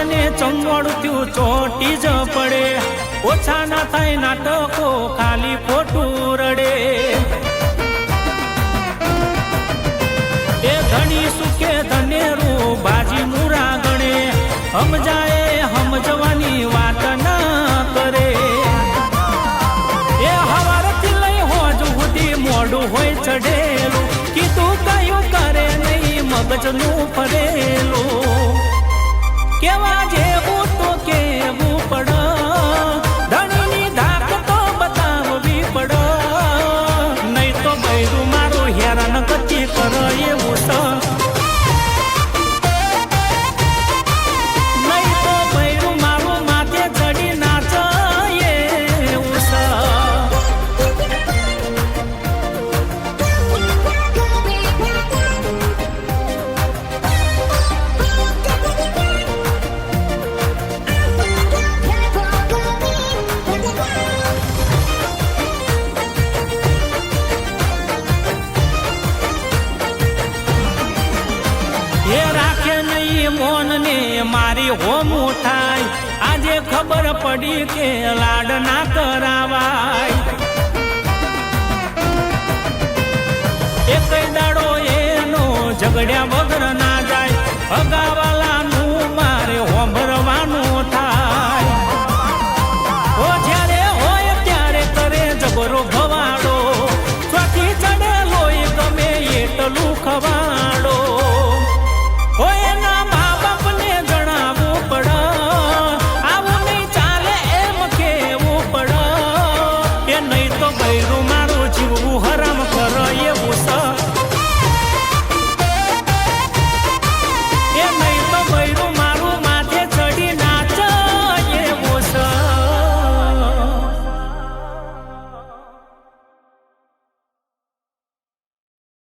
ચોગ્યા તને ચોટી જ પડે. ઓછા ના થાય નાટકો, ખાલી ખોટું રડે. એ ધણી સુખે ધનેરું બાજી મુરા ગણે. સમજાય સમજવાની વાત ના કરે. એ હવારથી લઈ હોજ સુધી મોડું હોય ચડેલું કીધું કયું કરે નહીં, મગજનું ને મારી હોમું થાય. આજે ખબર પડી કે લાડ ના કરાવાય. એક દાડો એનો ઝઘડ્યા વગર ના જાય. અગાવાલાનું